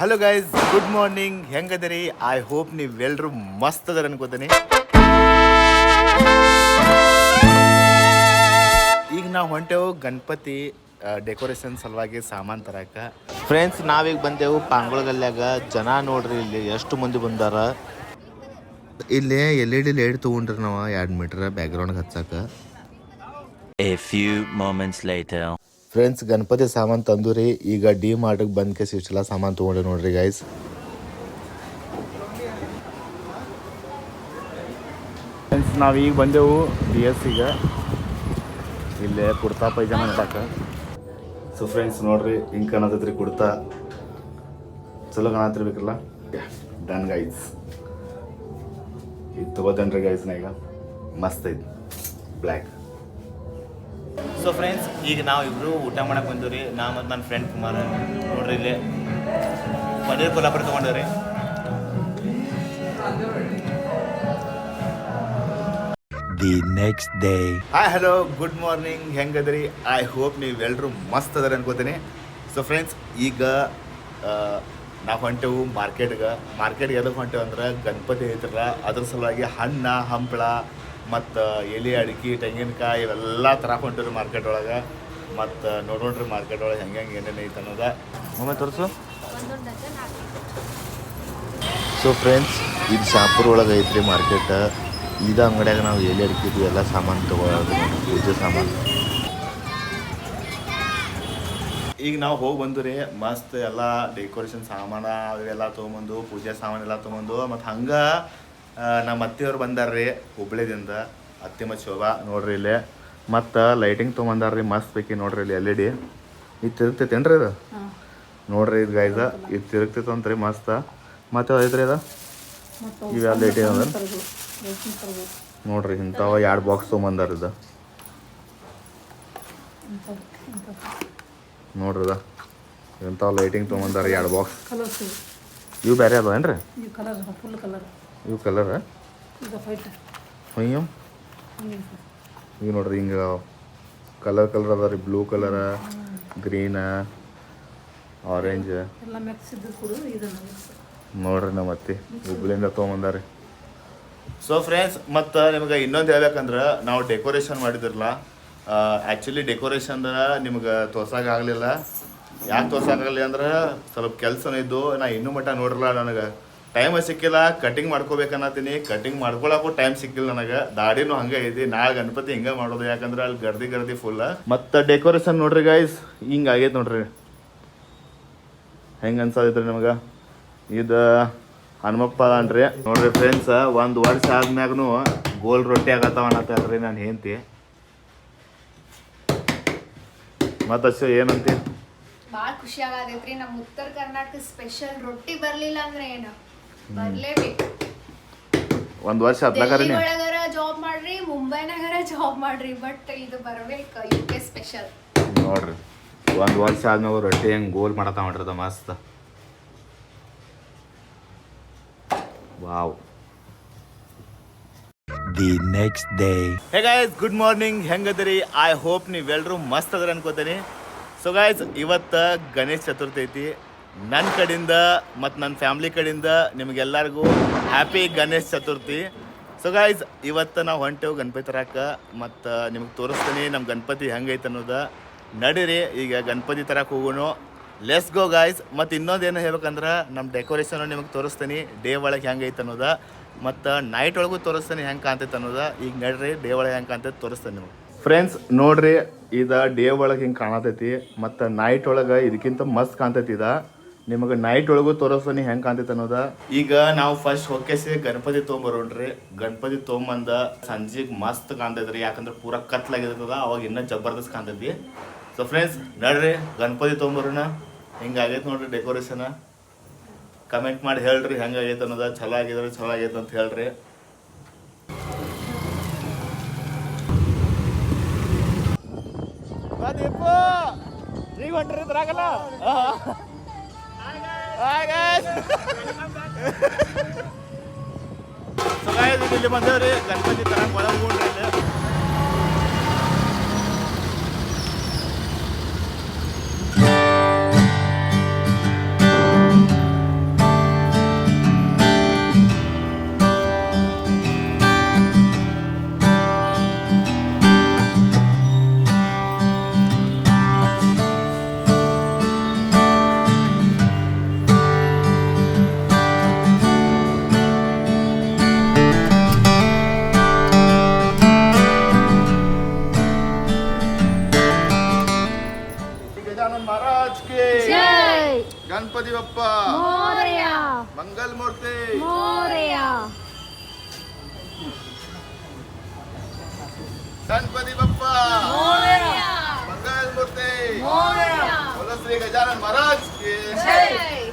Hello guys good morning ಹೆಂಗದಿರಿ? I hope ನೀವೆಲ್ಲರೂ ಮಸ್ತ್ ಅದರ ಅನ್ಕೋತೀನಿ. ಈಗ ನಾವು ಹೊಂಟೆವು ಗಣಪತಿ ಡೆಕೋರೇಷನ್ ಸಲುವಾಗಿ ಸಾಮಾನು ತರಕ. ಫ್ರೆಂಡ್ಸ್ ನಾವೀಗ ಬಂದೆವು ಪಾಂಗುಳಗಲ್ಯಾಗ. ಜನ ನೋಡ್ರಿ ಇಲ್ಲಿ ಎಷ್ಟು ಮಂದಿ ಬಂದಾರ? ಇಲ್ಲಿ ಎಲ್ ಇ ಡಿ ಲೈಟ್ ತೊಗೊಂಡ್ರಿ ನಾವು ಎರಡು ಮೀಟರ್ ಬ್ಯಾಕ್ಗ್ರೌಂಡ್ ಹಚ್ಚಾಕ. A few moments later. Friends Ganapati ಸಾಮಾನು ತಂದು ರೀ ಈಗ ಡಿ ಮಾರ್ಟಿಗೆ ಬಂದ್ ಕೇಸಿ ಇಷ್ಟೆಲ್ಲ ಸಾಮಾನು ತೊಗೊಂಡೆ ನೋಡ್ರಿ ಗೈಸ್ ಫ್ರೆಂಡ್ಸ್ ನಾವು ಈಗ ಬಂದೆವು ಬಿ ಎಸ್ ಈಗ ಇಲ್ಲೇ ಕುರ್ತಾ ಪೈಜಾಮ ನೋಡಕ್ಕೆ ಸೊ ಫ್ರೆಂಡ್ಸ್ ನೋಡ್ರಿ ಹಿಂಗೆ ಕಾಣತೈತ್ರಿ ಕುರ್ತಾ. ಚಲೋ ಕಾಣತಿರ್ಬೇಕಲ್ಲ ಡನ್ ಗೈಸ್ ಇದು ತಗೋತೇನ್ರಿ ಗೈಸ್ ನಾ ಈಗ. ಮಸ್ತ್ ಐತಿ. ಬ್ಲ್ಯಾಕ್ ಸೊ ಫ್ರೆಂಡ್ಸ್ ಈಗ ನಾವು ಇಬ್ರು ಊಟ ಮಾಡಕ್ ಬಂದಿವ್ರಿ. ನಾ ಮತ್ತು ನನ್ನ ಫ್ರೆಂಡ್ ಕುಮಾರ್. ನೋಡ್ರಿ ಇಲ್ಲಿ. ಪನ್ನೀರ್ ಕೊಲ್ಲಾಪುರ ರೀ the next day hi hello good morning ಹೆಂಗದ್ರಿ? I hope ನೀವೆಲ್ಲರೂ ಮಸ್ತ್ ಅದರ ಅನ್ಕೋತೀನಿ. ಸೊ ಫ್ರೆಂಡ್ಸ್ ಈಗ ನಾವು ಹೊಂಟೆವು ಮಾರ್ಕೆಟ್ಗೆ ಮಾರ್ಕೆಟ್ಗೆ ಎದಕ್ಕೆ ಹೊಂಟೆವು ಅಂದ್ರೆ ಗಣಪತಿ ಐತ್ರಲ್ಲ ಅದ್ರ ಸಲುವಾಗಿ ಹಣ್ಣ ಹಂಪಳ ಮತ್ತು ಎಲೆ ಅಡಿಕೆ ತೆಂಗಿನಕಾಯಿ ಇವೆಲ್ಲ ತರಕ್ಕೆ ಹೊಂಟಿವ್ರಿ ಮಾರ್ಕೆಟ್ ಒಳಗೆ. ಮತ್ತು ನೋಡೋಣ್ರಿ ಮಾರ್ಕೆಟ್ ಒಳಗೆ ಹೆಂಗೆ ಹೆಂಗೆ ಏನೇನು ಐತೆ ಅನ್ನೋದ. ಒಮ್ಮೆ ತೋರಿಸು. ಸೊ ಫ್ರೆಂಡ್ಸ್ ಇದು ಶಾಪುರ್ ಒಳಗೆ ಐತ್ರಿ ಮಾರ್ಕೆಟ್ ಇದು ಅಂಗಡಿಯಾಗ ನಾವು ಎಲೆ ಅಡಿಕೆ ಎಲ್ಲ ಸಾಮಾನು ತಗೊಳ್ಳೋದು ಪೂಜೆ ಸಾಮಾನು. ಈಗ ನಾವು ಹೋಗಿ ಬಂದು ರೀ ಮಸ್ತ್ ಎಲ್ಲ ಡೆಕೋರೇಷನ್ ಸಾಮಾನು ಅವೆಲ್ಲ ತೊಗೊಂಬಂದು ಪೂಜೆ ಸಾಮಾನು ಎಲ್ಲ ತೊಗೊಂಬಂದು ಮತ್ತು ಹಂಗೆ ನಮ್ಮ ಅತ್ತೆಯವ್ರು ಬಂದಾರ್ರಿ ಹುಬ್ಳಿದಿಂದ. ಅತ್ತೆ ಮತ್ತು ಶೋಭಾ ನೋಡ್ರಿ ಇಲ್ಲಿ. ಮತ್ತು ಲೈಟಿಂಗ್ ತೊಗೊಂಬಂದಾರ್ರಿ ಮಸ್ತ್ ಬೇಕಿ ನೋಡ್ರಿ ಇಲ್ಲಿ ಎಲ್ ಇ ಡಿ ಇದು ತಿರುಗ್ತೈತೇನ್ರಿ ಇದು? ನೋಡ್ರಿ ಇದು ಗಾಯ್ದ ಇದು ತಿರುಗ್ತೈತೆ ಅಂತ್ರಿ ಮಸ್ತ್. ಮತ್ತೆ ಐತ್ರಿ ಇದು? ಇವೆಲ್ಲ ಲೈಟಿಂಗ್ ಅದ? ನೋಡ್ರಿ ಇಂಥವ ಎರಡು ಬಾಕ್ಸ್ ತೊಗೊಂಬಂದಾರ ಇದು. ನೋಡ್ರಿ ಅದ ಇಂಥವು ಲೈಟಿಂಗ್ ತೊಗೊಂಬಂದಾರ ಎರಡು ಬಾಕ್ಸ್ ಇವು. ಬೇರೆ ಅದಾವೇನ್ರಿ? ಫುಲ್ ಕಲರ್ ಇವು ಕಲರ್ ಈಗ ಇವು ನೋಡ್ರಿ ಹಿಂಗೆ ಕಲರ್ ಕಲರ್ ಅದ ರೀ ಬ್ಲೂ ಕಲರ ಗ್ರೀನ ಆರೆಂಜ್ ಎಲ್ಲ ಮಿಕ್ಸ್ ಇದ್ದು ಕೂಡ ಇದನ್ನು ಮಿಕ್ಸ್ ನೋಡ್ರಿ ನಮ್ಮ ಅತ್ತಿ. ಹುಬ್ಳಿಂದ ತೊಗೊಂಬಂದಾರಿ. ಸೊ ಫ್ರೆಂಡ್ಸ್ ಮತ್ತು ನಿಮ್ಗೆ ಇನ್ನೊಂದು ಹೇಳ್ಬೇಕಂದ್ರೆ ನಾವು ಡೆಕೋರೇಷನ್ ಮಾಡಿದ್ರಲ್ಲ ಆ್ಯಕ್ಚುಲಿ ಡೆಕೋರೇಷನ್ ನಿಮ್ಗೆ ತೋರ್ಸೋಕ್ಕಾಗಲಿಲ್ಲ ಯಾಕೆ ತೋರ್ಸೋಕ್ಕಾಗಲಿ ಅಂದ್ರೆ ಸ್ವಲ್ಪ ಕೆಲಸನೂ ಇದ್ದು ನಾ ಇನ್ನೂ ಮಟ್ಟ ನೋಡ್ರಲ್ಲ ನನಗೆ. ಟೈಮ್ ಸಿಕ್ಕಿಲ್ಲ ಕಟಿಂಗ್ ಮಾಡ್ಕೋಬೇಕನ್ನತ್ತೀನಿ ಕಟಿಂಗ್ ಮಾಡ್ಕೊಳಕ್ಕೂ ಟೈಮ್ ಸಿಕ್ಕಿಲ್ಲ ನನಗೆ. ದಾಡಿನೂ ಹಂಗೆ ಐತಿ. ನಾಳೆ ಗಣಪತಿ ಹಿಂಗೆ ಮಾಡೋದು. ಯಾಕಂದ್ರೆ ಅಲ್ಲಿ ಗರ್ದಿ ಗರ್ದಿ ಫುಲ್ಲ ಮತ್ತು ಡೆಕೋರೇಷನ್ ನೋಡ್ರಿ ಗಾಯ್ಸ್ ಹಿಂಗೆ ಆಗೈತೆ ನೋಡ್ರಿ. ಹೆಂಗೆ ಅನ್ಸೋದೈತ್ರಿ ನಿಮಗೆ? ಇದು ಹನುಮಪ್ಪ ಅನ್ರಿ ನೋಡ್ರಿ ಫ್ರೆಂಡ್ಸ್ ಒಂದು ವರ್ಷ ಆದ್ಮ್ಯಾಗ್ನು ಗೋಲ್ ರೊಟ್ಟಿ ಆಗತ್ತವ ಅನ್ನತ್ತಲ್ರಿ ನಾನು ಹೆಂತಿ ಮತ್ತಷ್ಟು ಏನಂತಿ? ಭಾಳ ಖುಷಿ ಆಗತೈತ್ರಿ. ನಮ್ಮ ಉತ್ತರ ಕರ್ನಾಟಕ ಸ್ಪೆಷಲ್ ರೊಟ್ಟಿ ಬರ್ಲಿಲ್ಲ ಅಂದ್ರೆ ಏನ? ಬರ್ಲೇಬೇಕು. ಒಂದು ವರ್ಷ ಹತ್ಲಾಕರಿ ಒಳಗರ ಜಾಬ್ ಮಾಡ್ರಿ ಮುಂಬೈನಾಗರ ಜಾಬ್ ಮಾಡ್ರಿ ಬಟ್ ಇದು ಬರಬೇಕು ಯು ಕೆ ಸ್ಪೆಷಲ್ ನೋಡ್ರಿ ಒಂದು ವರ್ಷ ಆದ್ಮೇಲೆ ರೊಟ್ಟಿ ಹೆಂಗೆ ಗೋಲ್ ಮಾಡತ್ತ ಮಾಡ್ರದ ಮಸ್ತ್. Wow. The next day hey guys good morning ಹೆಂಗದಿರಿ? I hope ನೀವೆಲ್ಲರೂ ಮಸ್ತ್ ಅದ್ರ ಅನ್ಕೋತೀನಿ. ಸೊ ಗಾಯ್ಸ್ ಇವತ್ತು ಗಣೇಶ ಚತುರ್ಥಿ ಐತಿ. ನನ್ನ ಕಡೆಯಿಂದ ಮತ್ತು ನನ್ನ ಫ್ಯಾಮ್ಲಿ ಕಡೆಯಿಂದ ನಿಮಗೆಲ್ಲರಿಗೂ happy Ganesh Chaturthi. So guys ಇವತ್ತು ನಾವು ಹೊಂಟೇವು ಗಣಪತಿ ತರಕ, ಮತ್ತು ನಿಮ್ಗೆ ತೋರಿಸ್ತೀನಿ ನಮ್ಮ ಗಣಪತಿ ಹೆಂಗೈತೆ ಅನ್ನೋದು. ನಡೀರಿ, ಈಗ ಗಣಪತಿ ತರಕ್ಕೆ ಹೋಗೋಣ. ಲೆಸ್ ಗೋ ಗಾಯ್ಸ್ ಮತ್ತು ಇನ್ನೊಂದು ಏನು ಹೇಳ್ಬೇಕಂದ್ರೆ ನಮ್ಮ ಡೆಕೋರೇಷನ್ ನಿಮಗೆ ತೋರಿಸ್ತೀನಿ ಡೇ ಒಳಗೆ ಹೆಂಗೈತೆ ಅನ್ನೋದು. ಮತ್ತು ನೈಟ್ ಒಳಗೂ ತೋರಿಸ್ತೀನಿ ಹೆಂಗೆ ಕಾಣ್ತೈತೆ ಅನ್ನೋದು. ಈಗ ನಡ್ರಿ ಡೇ ಒಳಗೆ ಹೆಂಗೆ ಕಾಣ್ತೈತೆ ತೋರಿಸ್ತೀನಿ ನಿಮಗೆ. ಫ್ರೆಂಡ್ಸ್ ನೋಡ್ರಿ, ಇದು ಡೇ ಒಳಗೆ ಹಿಂಗೆ ಕಾಣತೈತಿ, ಮತ್ತು ನೈಟ್ ಒಳಗೆ ಇದಕ್ಕಿಂತ ಮಸ್ತ್ ಕಾಣ್ತೈತಿ ಇದ. ನಿಮಗೆ ನೈಟ್ ಒಳಗೂ ತೋರಿಸ್ತೀನಿ ಹೆಂಗೆ ಕಾಣ್ತೈತೆ ಅನ್ನೋದ. ಈಗ ನಾವು ಫಸ್ಟ್ ಹೊಕ್ಕೇಸಿ ಗಣಪತಿ ತೊಗೊಂಬರೋಣ್ರಿ. ಗಣಪತಿ ತೊಗೊಂಬಂದ ಸಂಜೆಗೆ ಮಸ್ತ್ ಕಾಣ್ತೈತ್ರಿ ಯಾಕಂದ್ರೆ ಪೂರ ಕತ್ಲಾಗಿರ್ತದ ಅವಾಗ ಇನ್ನೂ ಜಬರ್ದಸ್ತ್ ಕಾಣ್ತೈತಿ ಸೊ ಫ್ರೆಂಡ್ಸ್ ನಡ್ರಿ ಗಣಪತಿ ತೊಗೊಂಬರೋಣ. ಹಿಂಗೆ ಆಗೈತೆ ನೋಡ್ರಿ ಡೆಕೋರೇಷನ್ ಕಮೆಂಟ್ ಮಾಡಿ ಹೇಳ್ರಿ ಹೆಂಗಾಗೈತೆ ಅನ್ನೋದ. ಚಲೋ ಆಗಿದ್ರೆ ಚಲೋ ಆಗೈತೆ ಅಂತ ಹೇಳ್ರಿ. ಈಗ ಹೊಂಟ್ರಿ ಇದ್ರಾಗಲ್ಲ? ಇಲ್ಲಿ ಬಂದೇವ್ರಿ ಗಣಪತಿ ತರಕ್ ಒಳಗೆ ಹೋಗ್ರಿ ಇಲ್ಲಿ ಬಪ್ಪ मंगल मूर्ति। मोरया। गणपति बप्पा। मोरया। मंगल मूर्ति। मोरया। बोलो श्री गजानन महाराज के। जय।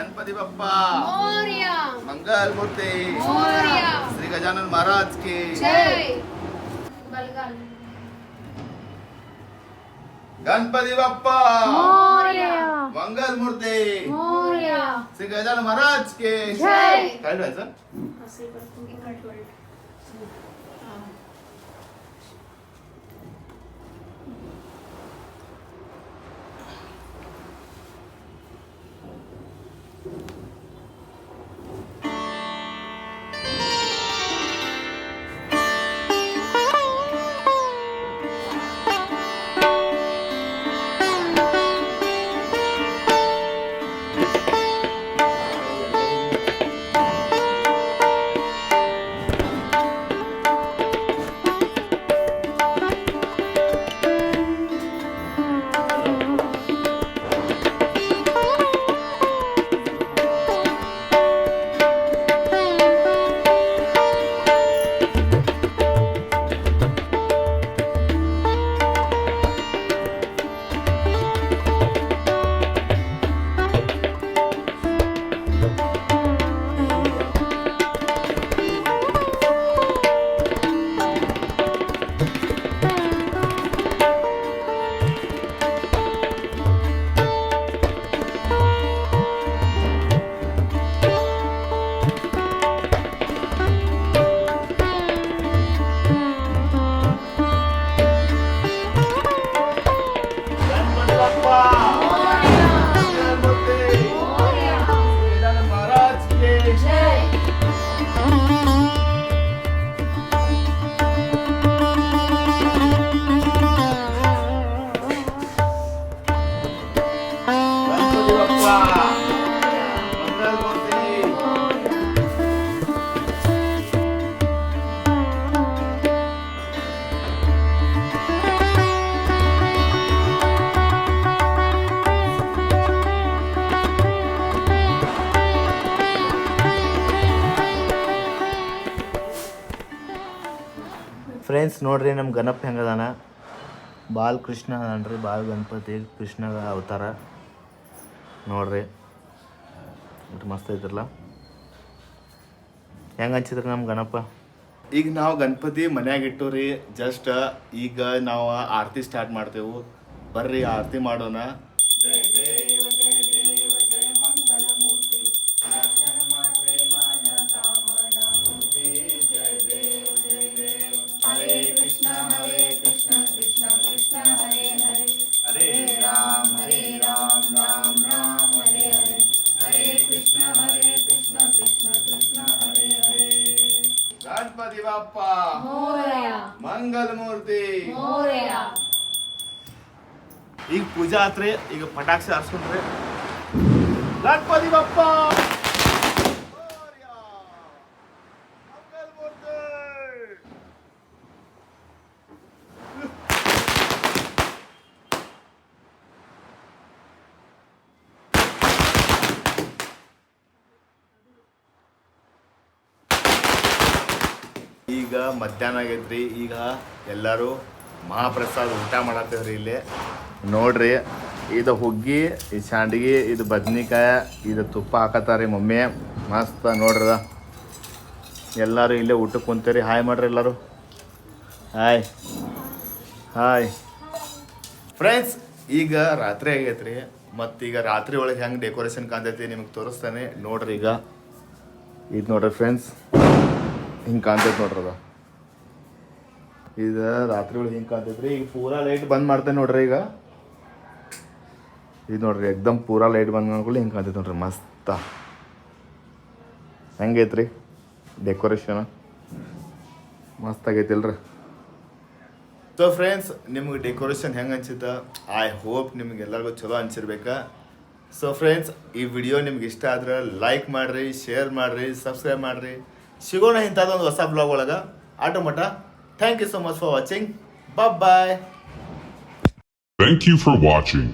गणपति बप्पा. मंगल मूर्ति. श्री गजानन महाराज की. गणपति बप्पा. मंगल मूर्ति. श्री गजानन महाराज के. जय. काय लिहायचं? ಫ್ರೆಂಡ್ಸ್, ನೋಡ್ರಿ ನಮ್ಮ ಗಣಪ ಹೆಂಗದಾನ? ಬಾಲ್ ಕೃಷ್ಣ ಅದಾನ್ರಿ ಬಾಲ್ ಗಣಪತಿ ಕೃಷ್ಣ ಅವತಾರ. ನೋಡ್ರಿ ಎಷ್ಟು ಮಸ್ತ್ ಐತ್ರಲ್ಲ ಹೆಂಗೆ ಹಂಚಿದ್ರಿ ನಮ್ಮ ಗಣಪ? ಈಗ ನಾವು ಗಣಪತಿ ಮನ್ಯಾಗ ಇಟ್ಟವ್ರಿ ಜಸ್ಟ್ ಈಗ ನಾವು ಆರತಿ ಸ್ಟಾರ್ಟ್ ಮಾಡ್ತೇವೆ. ಬರ್ರಿ, ಆರತಿ ಮಾಡೋಣ. ಗಣಪತಿ ಬಪ್ಪ ಮಂಗಲ್ ಮೂರ್ತಿ ಈಗ ಪೂಜಾ ಆತ್ರಿ ಈಗ ಪಟಾಕ್ಷಿ ಹರ್ಸ್ಕೊಂಡ್ರಿ ಗಣಪತಿ ಬಪ್ಪ ಈಗ ಮಧ್ಯಾಹ್ನ ಆಗೈತ್ರಿ. ಈಗ ಎಲ್ಲರೂ ಮಹಾಪ್ರಸಾದ ಊಟ ಮಾಡತ್ತೇವ್ರಿ ಇಲ್ಲಿ. ನೋಡ್ರಿ, ಇದು ಹುಗ್ಗಿ ಇದು ಶಾಂಡ್ಗಿ, ಇದು ಬದ್ನಿಕಾಯ, ಇದು ತುಪ್ಪ ಹಾಕತ್ತಾರಿ ಮಮ್ಮಿ. ಮಸ್ತ ನೋಡ್ರದ ಎಲ್ಲರೂ ಇಲ್ಲೇ ಊಟಕ್ಕೆ ಕುಂತೀರಿ ಹಾಯ್ ಮಾಡ್ರಿ ಎಲ್ಲರೂ. ಹಾಯ್ ಹಾಯ್ ಫ್ರೆಂಡ್ಸ್ ಈಗ ರಾತ್ರಿ ಆಗೈತ್ರಿ. ಮತ್ತು ಈಗ ರಾತ್ರಿ ಒಳಗೆ ಹೆಂಗೆ ಡೆಕೋರೇಷನ್ ಕಾಣ್ತೈತಿ ನಿಮಗೆ ತೋರಿಸ್ತಾನೆ. ನೋಡ್ರಿ ಈಗ. ಇದು ನೋಡ್ರಿ ಫ್ರೆಂಡ್ಸ್ ಹಿಂಗೆ ಕಾಣ್ತೈತೆ ನೋಡ್ರಿ ಅದು ಇದು ಒಳಗೆ ಹಿಂಗೆ ಕಾಣ್ತೈತ್ರಿ. ಈಗ ಪೂರಾ ಲೈಟ್ ಬಂದ್ ಮಾಡ್ತೇನೆ ನೋಡ್ರಿ ಈಗ. ಇದು ನೋಡ್ರಿ, ಎಕ್ದಮ್ ಪೂರಾ ಲೈಟ್ ಬಂದ್ ಮಾಡ್ಕೊಳ್ಳಿ ಹಿಂಗೆ ಕಾಣ್ತೈತೆ ನೋಡ್ರಿ, ಮಸ್ತ. ರೀ ಡೆಕೋರೇಷನ್ ಮಸ್ತ್ ಆಗೈತಿಲ್ರಿ. ಸೊ ಫ್ರೆಂಡ್ಸ್ ನಿಮ್ಗೆ ಡೆಕೋರೇಷನ್ ಹೆಂಗೆ ಅನ್ಸಿತ್ತ? ಐ ಹೋಪ್ ನಿಮ್ಗೆ ಎಲ್ಲರಿಗೂ ಚಲೋ ಅನ್ಸಿರ್ಬೇಕಾ. ಸೊ ಫ್ರೆಂಡ್ಸ್ ಈ ವಿಡಿಯೋ ನಿಮ್ಗೆ ಇಷ್ಟ ಆದ್ರೆ ಲೈಕ್ ಮಾಡಿರಿ ಶೇರ್ ಮಾಡಿರಿ ಸಬ್ಸ್ಕ್ರೈಬ್ ಮಾಡಿರಿ. ಸಿಗೋಣ ಇಂಥದ್ದೊಂದು ಹೊಸ ಬ್ಲಾಗ್ ಒಳಗೆ. ಆಟೋ ಮಟ thank you so much for watching bye bye thank you for watching.